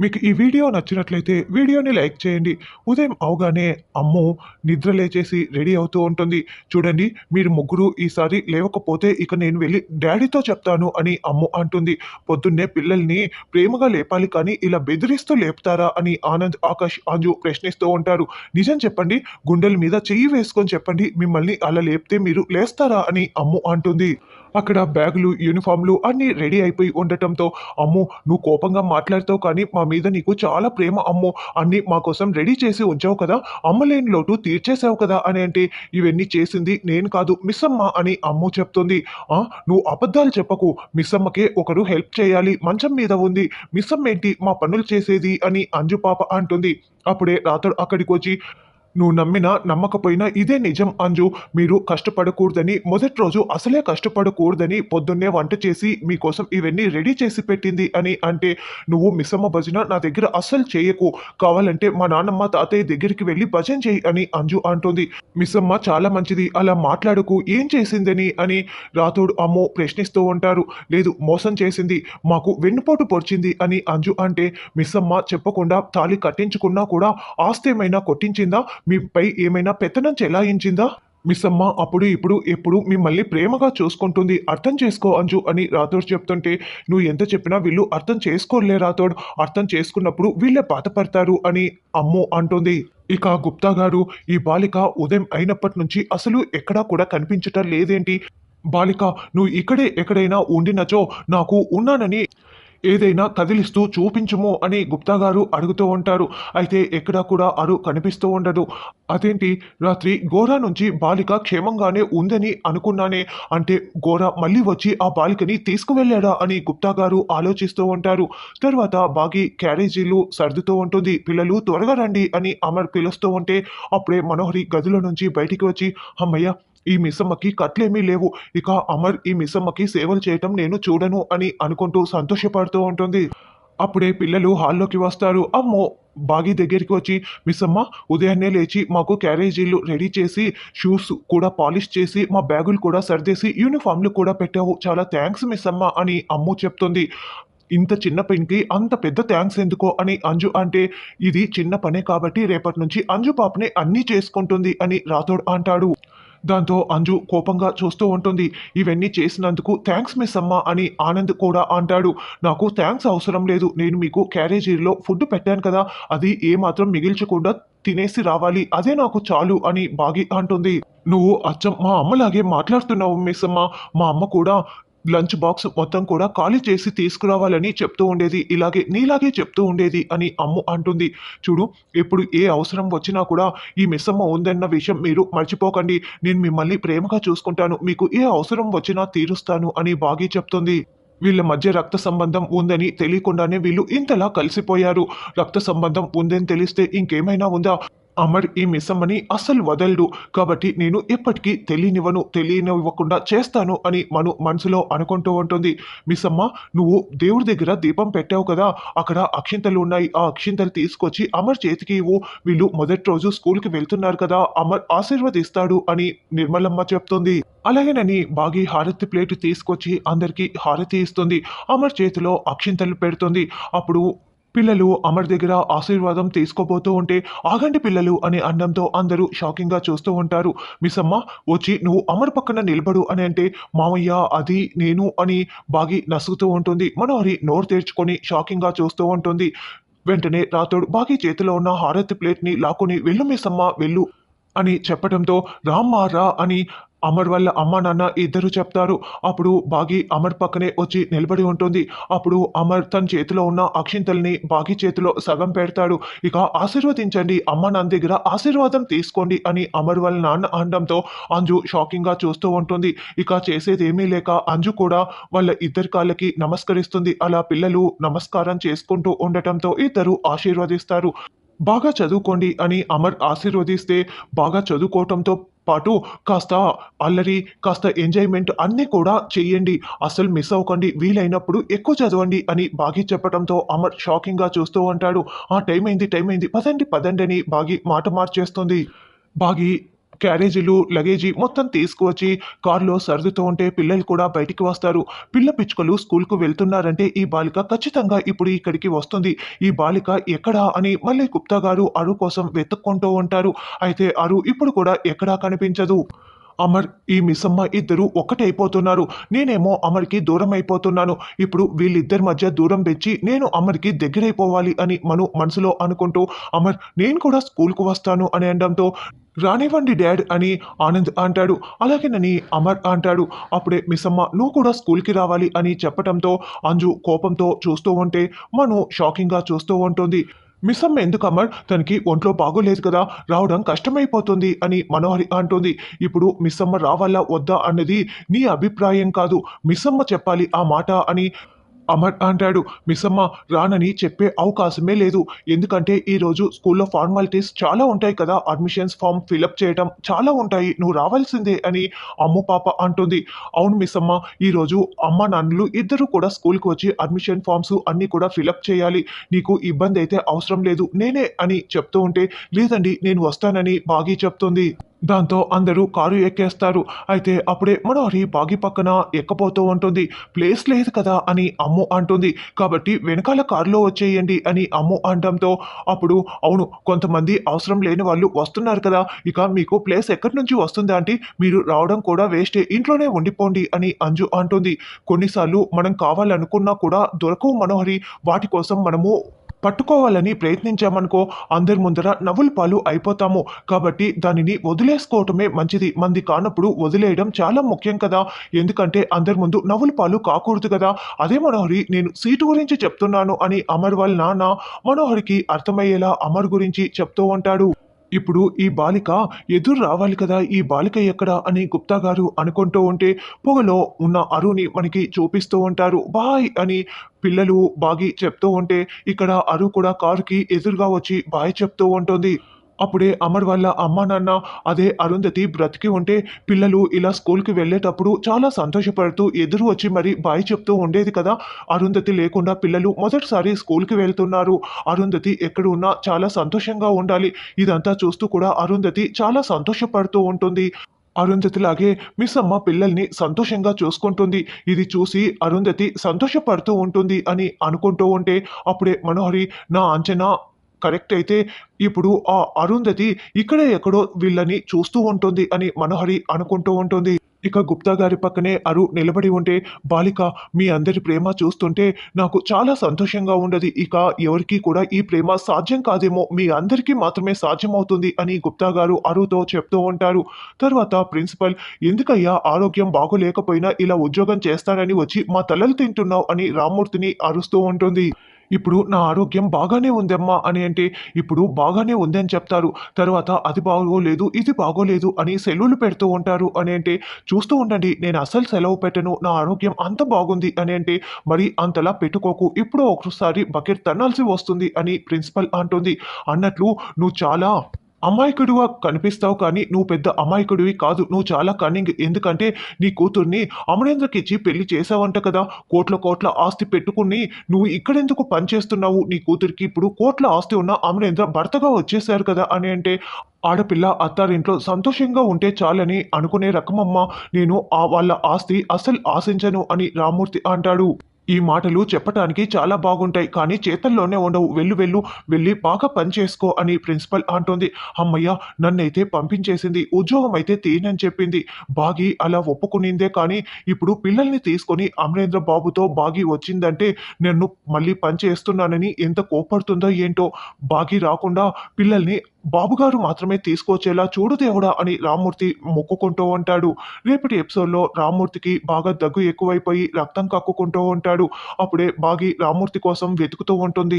మీకు ఈ వీడియో నచ్చినట్లయితే వీడియోని లైక్ చేయండి. ఉదయం అవగానే అమ్ము నిద్ర లేచేసి రెడీ అవుతూ ఉంటుంది. చూడండి మీరు ముగ్గురు ఈసారి లేవకపోతే ఇక నేను వెళ్ళి డాడీతో చెప్తాను అని అమ్ము అంటుంది. పొద్దున్నే పిల్లల్ని ప్రేమగా లేపాలి కానీ ఇలా బెదిరిస్తూ లేపుతారా అని ఆనంద్ ఆకాష్ అంజు ప్రశ్నిస్తూ ఉంటారు. నిజం చెప్పండి గుండెల మీద చెయ్యి వేసుకొని చెప్పండి మిమ్మల్ని అలా లేపితే మీరు లేస్తారా అని అమ్ము అంటుంది. అక్కడ బ్యాగులు యూనిఫామ్లు అన్నీ రెడీ అయిపోయి ఉండటంతో అమ్ము నువ్వు కోపంగా మాట్లాడుతావు కానీ మా మీద నీకు చాలా ప్రేమ అమ్ము అన్నీ మా కోసం రెడీ చేసి ఉంచావు కదా అమ్మలేని లోటు తీర్చేసావు కదా అని అంటే ఇవన్నీ చేసింది నేను కాదు మిస్ అమ్మ అని అమ్ము చెప్తుంది. "ఆ, నువ్వు అబద్ధాలు చెప్పకు మిస్ అమ్మకే ఒకరు హెల్ప్ చేయాలి మంచం మీద ఉంది మిస్ అమ్మ ఏంటి మా పనులు చేసేది అని అంజు పాప అంటుంది. అప్పుడే రాత్రుడు అక్కడికి వచ్చి నువ్వు నమ్మినా నమ్మకపోయినా ఇదే నిజం అంజు. మీరు కష్టపడకూడదని మొదటి రోజు అసలే కష్టపడకూడదని పొద్దున్నే వంట చేసి మీకోసం ఇవన్నీ రెడీ చేసి పెట్టింది అని అంటే నువ్వు మిస్సమ్మ భజన నా దగ్గర అస్సలు చేయకు. కావాలంటే మా నాన్నమ్మ తాతయ్య దగ్గరికి వెళ్ళి భజన చేయి అని అంజు అంటుంది. మిస్సమ్మ చాలా మంచిది అలా మాట్లాడుకు ఏం చేసిందని అని రాతోడు అమ్మో ప్రశ్నిస్తూ ఉంటారు. లేదు మోసం చేసింది మాకు వెన్నుపోటు పొడిచింది అని అంజు అంటే మిస్సమ్మ చెప్పకుండా తాళి కట్టించుకున్నా కూడా ఆస్తేమైనా కొట్టించిందా? మీపై ఏమైనా పెత్తనం చెలాయించిందా? మిస్ అమ్మ అప్పుడు ఇప్పుడు ఎప్పుడు మిమ్మల్ని ప్రేమగా చూసుకుంటుంది. అర్థం చేసుకో అంజు అని రాథోడ్ చెప్తుంటే నువ్వు ఎంత చెప్పినా వీళ్ళు అర్థం చేసుకోలే రాథోడ్. అర్థం చేసుకున్నప్పుడు వీళ్ళే బాధపడతారు అని అమ్ము అంటుంది. ఇక గుప్తా గారు ఈ బాలిక ఉదయం అయినప్పటి నుంచి అసలు ఎక్కడా కూడా కనిపించటం లేదేంటి? బాలిక నువ్వు ఇక్కడే ఎక్కడైనా ఉండినచో నాకు ఉన్నానని ఏదైనా కదిలిస్తూ చూపించుము అని గుప్తా గారు అడుగుతూ ఉంటారు. అయితే ఎక్కడా కూడా అరు కనిపిస్తూ ఉండదు. అదేంటి? రాత్రి గోరా నుంచి బాలిక క్షేమంగానే ఉందని అనుకున్నానే. అంటే గోరా మళ్ళీ వచ్చి ఆ బాలికని తీసుకువెళ్ళాడా అని గుప్తా గారు ఆలోచిస్తూ ఉంటారు. తర్వాత బాగి క్యారేజీలు సర్దుతూ ఉంటుంది. పిల్లలు త్వరగా రండి అని అమర్ పిలుస్తూ ఉంటే అప్పుడే మనోహరి గదిలో నుంచి బయటికి వచ్చి అమ్మయ్య ఈ మిస్సమ్మకి కట్లేమీ లేవు. ఇక అమర్ ఈ మిస్సమ్మకి సేవలు చేయటం నేను చూడను అని అనుకుంటూ సంతోషపడుతూ ఉంటుంది. అప్పుడే పిల్లలు హాల్లోకి వస్తారు. అమ్మో! బాగి దగ్గరికి వచ్చి మిస్సమ్మ ఉదయాన్నే లేచి మాకు క్యారేజీలు రెడీ చేసి షూస్ కూడా పాలిష్ చేసి మా బ్యాగులు కూడా సర్దేసి యూనిఫామ్లు కూడా పెట్టావు. చాలా థ్యాంక్స్ మిస్సమ్మ అని అమ్ము చెప్తుంది. ఇంత చిన్న పనికి అంత పెద్ద థ్యాంక్స్ ఎందుకో అని అంజు అంటే ఇది చిన్న పనే కాబట్టి రేపటి నుంచి అంజు పాపనే అన్నీ చేసుకుంటుంది అని రాథోడ్ అంటాడు. దాంతో అంజు కోపంగా చూస్తూ ఉంటుంది. ఇవన్నీ చేసినందుకు థ్యాంక్స్ మిస్ అమ్మ అని ఆనంద్ కూడా అంటాడు. నాకు థ్యాంక్స్ అవసరం లేదు. నేను మీకు క్యారేజీలో ఫుడ్ పెట్టాను కదా. అది ఏమాత్రం మిగిల్చకుండా తినేసి రావాలి. అదే నాకు చాలు అని బాగి అంటుంది. నువ్వు అచ్చం మా అమ్మలాగే మాట్లాడుతున్నావు మిస్ అమ్మ. మా అమ్మ కూడా లంచ్ బాక్స్ మొత్తం కూడా ఖాళీ చేసి తీసుకురావాలని చెప్తూ ఉండేది. ఇలాగే నీలాగే చెప్తూ ఉండేది అని అమ్ము అంటుంది. చూడు ఇప్పుడు ఏ అవసరం వచ్చినా కూడా ఈ మిస్సమ్మ ఉందన్న విషయం మీరు మర్చిపోకండి. నేను మిమ్మల్ని ప్రేమగా చూసుకుంటాను. మీకు ఏ అవసరం వచ్చినా తీరుస్తాను అని బాగి చెప్తుంది. వీళ్ళ మధ్య రక్త సంబంధం ఉందని తెలియకుండానే వీళ్ళు ఇంతలా కలిసిపోయారు. రక్త సంబంధం ఉందని తెలిస్తే ఇంకేమైనా ఉందా? అమర్ ఈ మిస్సమ్మని అస్సలు వదలడు. కాబట్టి నేను ఎప్పటికీ తెలియనివ్వను తెలియనివ్వకుండా చేస్తాను అని మను మనసులో అనుకుంటూ ఉంటుంది. మిస్సమ్మ నువ్వు దేవుడి దగ్గర దీపం పెట్టావు కదా అక్కడ అక్షింతలు ఉన్నాయి. ఆ అక్షింతలు తీసుకొచ్చి అమర్ చేతికి ఇవ్వు. వీళ్ళు మొదటి రోజు స్కూల్కి వెళ్తున్నారు కదా అమర్ ఆశీర్వదిస్తాడు అని నిర్మలమ్మ చెప్తుంది. అలాగేనని బాగి హారతి ప్లేట్ తీసుకొచ్చి అందరికీ హారతి ఇస్తుంది. అమర్ చేతిలో అక్షింతలు పెడుతుంది. అప్పుడు పిల్లలు అమర్ దగ్గర ఆశీర్వాదం తీసుకోబోతూ ఉంటే ఆగండి పిల్లలు అనే అన్నంతో అందరూ షాకింగ్గా చూస్తూ ఉంటారు. మిస్ అమ్మ వచ్చి నువ్వు అమర్ పక్కన నిలబడు అని అంటే మామయ్య అది నేను అని బాగి నసుగుతూ ఉంటుంది. మనోహరి నోరు తెరుచుకొని షాకింగ్గా చూస్తూ ఉంటుంది. వెంటనే రాతోడు బాగి చేతిలో ఉన్న హారతి ప్లేట్ని లాక్కుని వెళ్ళు మిస్ అమ్మ వెళ్ళు అని చెప్పడంతో రామ్మారా అని అమర్ వల్ల అమ్మ నాన్న ఇద్దరు చెప్తారు. అప్పుడు బాగి అమర్ పక్కనే వచ్చి నిలబడి ఉంటుంది. అప్పుడు అమర్ తన చేతిలో ఉన్న అక్షింతల్ని బాగి చేతిలో సగం పెడతాడు. ఇక ఆశీర్వదించండి అమ్మ నాన్న దగ్గర ఆశీర్వాదం తీసుకోండి అని అమర్ వాళ్ళ నాన్న అనడంతో అంజు షాకింగ్గా చూస్తూ ఉంటుంది. ఇక చేసేది ఏమీ లేక అంజు కూడా వాళ్ళ ఇద్దరి కాళ్ళకి నమస్కరిస్తుంది. అలా పిల్లలు నమస్కారం చేసుకుంటూ ఉండటంతో ఇద్దరు ఆశీర్వదిస్తారు. బాగా చదువుకోండి అని అమర్ ఆశీర్వదిస్తే బాగా చదువుకోవటంతో పాటు కాస్త అల్లరి కాస్త ఎంజాయ్మెంట్ అన్నీ కూడా చేయండి. అసలు మిస్ అవ్వకండి. వీలైనప్పుడు ఎక్కువ చదవండి అని బాగి చెప్పడంతో అమర్ షాకింగ్గా చూస్తూ ఉంటాడు. ఆ టైం అయింది టైం అయింది. పదండి పదండి అని బాగి మాట మార్చేస్తుంది. బాగి క్యారేజీలు లగేజీ మొత్తం తీసుకువచ్చి కారులో సర్దుతూ ఉంటే పిల్లలు కూడా బయటికి వస్తారు. పిల్ల పిచ్చుకలు స్కూల్కు వెళ్తున్నారంటే ఈ బాలిక ఖచ్చితంగా ఇప్పుడు ఇక్కడికి వస్తుంది. ఈ బాలిక ఎక్కడా అని మళ్ళీ గుప్తా గారు అరు కోసం వెతుక్కుంటూ ఉంటారు. అయితే అరు ఇప్పుడు కూడా ఎక్కడా కనిపించదు. అమర్ ఈ మిస్సమ్మ ఇద్దరు ఒక్కటైపోతున్నారు. నేనేమో అమర్కి దూరం అయిపోతున్నాను ఇప్పుడు వీళ్ళిద్దరి మధ్య దూరం పెంచి నేను అమర్కి దగ్గరైపోవాలి అని మను మనసులో అనుకుంటూ అమర్ నేను కూడా స్కూల్కు వస్తాను అని అనడంతో రానివ్వండి డాడ్ అని ఆనంద్ అంటాడు. అలాగేనని అమర్ అంటాడు. అప్పుడే మిస్సమ్మ నువ్వు కూడా స్కూల్కి రావాలి అని చెప్పటంతో అంజు కోపంతో చూస్తూ ఉంటే మను షాకింగ్గా చూస్తూ ఉంటుంది. మిస్సమ్మ ఎందుకు అమర్? తనకి ఒంట్లో బాగోలేదు కదా రావడం కష్టమైపోతుంది అని మనోహరి అంటుంది. ఇప్పుడు మిస్సమ్మ రావాలా వద్దా అన్నది నీ అభిప్రాయం కాదు. మిస్సమ్మ చెప్పాలి ఆ మాట అని అమర్ అంటాడు మిస్సమ్మ రానని చెప్పే అవకాశమే లేదు. ఎందుకంటే ఈరోజు స్కూల్లో ఫార్మాలిటీస్ చాలా ఉంటాయి కదా. అడ్మిషన్స్ ఫామ్ ఫిలప్ చేయటం చాలా ఉంటాయి. నువ్వు రావాల్సిందే అని అమ్ము పాప అంటుంది. అవును మిస్సమ్మ ఈరోజు అమ్మ నాన్నలు ఇద్దరు కూడా స్కూల్కి వచ్చి అడ్మిషన్ ఫామ్స్ అన్నీ కూడా ఫిలప్ చేయాలి. నీకు ఇబ్బంది అయితే అవసరం లేదు. నేనే అని చెప్తూ ఉంటే లేదండి నేను వస్తానని బాగీ చెప్తుంది. దాంతో అందరూ కారు ఎక్కేస్తారు. అయితే అప్పుడే మనోహరి బాగి పక్కన ఎక్కపోతూ ఉంటుంది. ప్లేస్ లేదు కదా అని అమ్ము అంటుంది. కాబట్టి వెనకాల కారులో వచ్చేయండి అని అమ్ము అనడంతో అప్పుడు అవును కొంతమంది అవసరం లేని వాళ్ళు వస్తున్నారు కదా. ఇక మీకు ప్లేస్ ఎక్కడి నుంచి వస్తుందా అంటే మీరు రావడం కూడా వేస్టే. ఇంట్లోనే ఉండిపోండి అని అంజు అంటుంది. కొన్నిసార్లు మనం కావాలనుకున్నా కూడా దొరకవు మనోహరి. వాటి కోసం మనము పట్టుకోవాలని ప్రయత్నించామనుకో అందరి ముందర నవ్వుల పాలు అయిపోతాము. కాబట్టి దానిని వదిలేసుకోవటమే మంచిది. మంది కానప్పుడు వదిలేయడం చాలా ముఖ్యం కదా. ఎందుకంటే అందరి ముందు నవ్వుల పాలు కాకూడదు కదా. అదే మనోహరి నేను సీటు గురించి చెప్తున్నాను అని అమర్ వాళ్ళ నాన్న మనోహరికి అర్థమయ్యేలా అమర్ గురించి చెప్తూ ఉంటాడు. ఇప్పుడు ఈ బాలిక ఎదురు రావాలి కదా ఈ బాలిక ఎక్కడ అని గుప్తా గారు అనుకుంటూ ఉంటే పొగలో ఉన్న అరుని మనకి చూపిస్తూ ఉంటారు. బాయ్ అని పిల్లలు బాగి చెప్తూ ఉంటే ఇక్కడ అరు కూడా కారుకి ఎదురుగా వచ్చి బాయ్ చెప్తూ ఉంటుంది. అప్పుడే అమర్ వాళ్ళ అమ్మ నాన్న అదే అరుంధతి బ్రతికి ఉంటే పిల్లలు ఇలా స్కూల్కి వెళ్ళేటప్పుడు చాలా సంతోషపడుతూ ఎదురు వచ్చి మరి బాయ్ చెప్తూ ఉండేది కదా. అరుంధతి లేకుండా పిల్లలు మొదటిసారి స్కూల్కి వెళ్తున్నారు. అరుంధతి ఎక్కడ ఉన్నా చాలా సంతోషంగా ఉండాలి. ఇదంతా చూస్తూ కూడా అరుంధతి చాలా సంతోషపడుతూ ఉంటుంది. అరుంధతిలాగే మిస్ అమ్మ పిల్లల్ని సంతోషంగా చూసుకుంటుంది. ఇది చూసి అరుంధతి సంతోషపడుతూ ఉంటుంది అని అనుకుంటూ ఉంటే అప్పుడే మనోహరి నా అంచనా కరెక్ట్ అయితే ఇప్పుడు ఆ అరుంధతి ఇక్కడే ఎక్కడో వీళ్ళని చూస్తూ ఉంటుంది అని మనోహరి అనుకుంటూ ఉంటుంది. ఇక గుప్తా గారి పక్కనే అరు నిలబడి ఉంటే బాలిక మీ అందరి ప్రేమ చూస్తుంటే నాకు చాలా సంతోషంగా ఉండదు. ఇక ఎవరికీ కూడా ఈ ప్రేమ సాధ్యం కాదేమో మీ అందరికీ మాత్రమే సాధ్యమవుతుంది అని గుప్తా గారు అరుతో చెప్తూ ఉంటారు. తర్వాత ప్రిన్సిపల్ ఎందుకయ్యా ఆరోగ్యం బాగోలేకపోయినా ఇలా ఉద్యోగం చేస్తానని వచ్చి మా తలలు తింటున్నావు అని రామ్మూర్తిని అరుస్తూ ఉంటుంది. ఇప్పుడు నా ఆరోగ్యం బాగానే ఉందమ్మా అని అంటే ఇప్పుడు బాగానే ఉందని చెప్తారు. తర్వాత అది బాగోలేదు ఇది బాగోలేదు అని సెలవులు పెడుతూ ఉంటారు అని అంటే చూస్తూ ఉండండి నేను అసలు సెలవు పెట్టను నా ఆరోగ్యం అంత బాగుంది అని అంటే మరి అంతలా పెట్టుకోకు ఇప్పుడు ఒకసారి బకెట్ తన్నాల్సి వస్తుంది అని ప్రిన్సిపల్ అంటుంది. అన్నట్లు నువ్వు చాలా అమాయకుడుగా కనిపిస్తావు కానీ నువ్వు పెద్ద అమాయకుడివి కాదు. నువ్వు చాలా కన్నింగ్ ఎందుకంటే నీ కూతుర్ని అమరేంద్రకి ఇచ్చి పెళ్ళి చేసావంట కదా. కోట్ల కోట్ల ఆస్తి పెట్టుకుని నువ్వు ఇక్కడెందుకు పని చేస్తున్నావు? నీ కూతురికి ఇప్పుడు కోట్ల ఆస్తి ఉన్న అమరేంద్ర భర్తగా వచ్చేసారు కదా అని అంటే ఆడపిల్ల అత్తారింట్లో సంతోషంగా ఉంటే చాలని అనుకునే రకమమ్మ. నేను ఆ వాళ్ళ ఆస్తి అసలు ఆశించను అని రామూర్తి అంటాడు. ఈ మాటలు చెప్పటానికి చాలా బాగుంటాయి కానీ చేతల్లోనే ఉండవు. వెళ్ళు వెళ్ళు వెళ్ళి బాగా పని చేసుకో అని ప్రిన్సిపల్ అంటుంది. అమ్మయ్య నన్నైతే పంపించేసింది. ఉద్యోగం అయితే తీయనని చెప్పింది. బాగి అలా ఒప్పుకునిందే కానీ ఇప్పుడు పిల్లల్ని తీసుకొని అమరేంద్ర బాబుతో బాగి వచ్చిందంటే నన్ను మళ్ళీ పని చేస్తున్నానని ఎంత కోపడుతుందో ఏంటో. బాగి రాకుండా పిల్లల్ని బాబుగారు మాత్రమే తీసుకొచ్చేలా చూడు దేవుడా అని రామ్మూర్తి మొక్కుకుంటూ ఉంటాడు. రేపటి ఎపిసోడ్లో రామ్మూర్తికి బాగా దగ్గు ఎక్కువైపోయి రక్తం కక్కుకుంటూ ఉంటాడు. అప్పుడే బాగి రామ్మూర్తి కోసం వెతుకుతూ ఉంటుంది.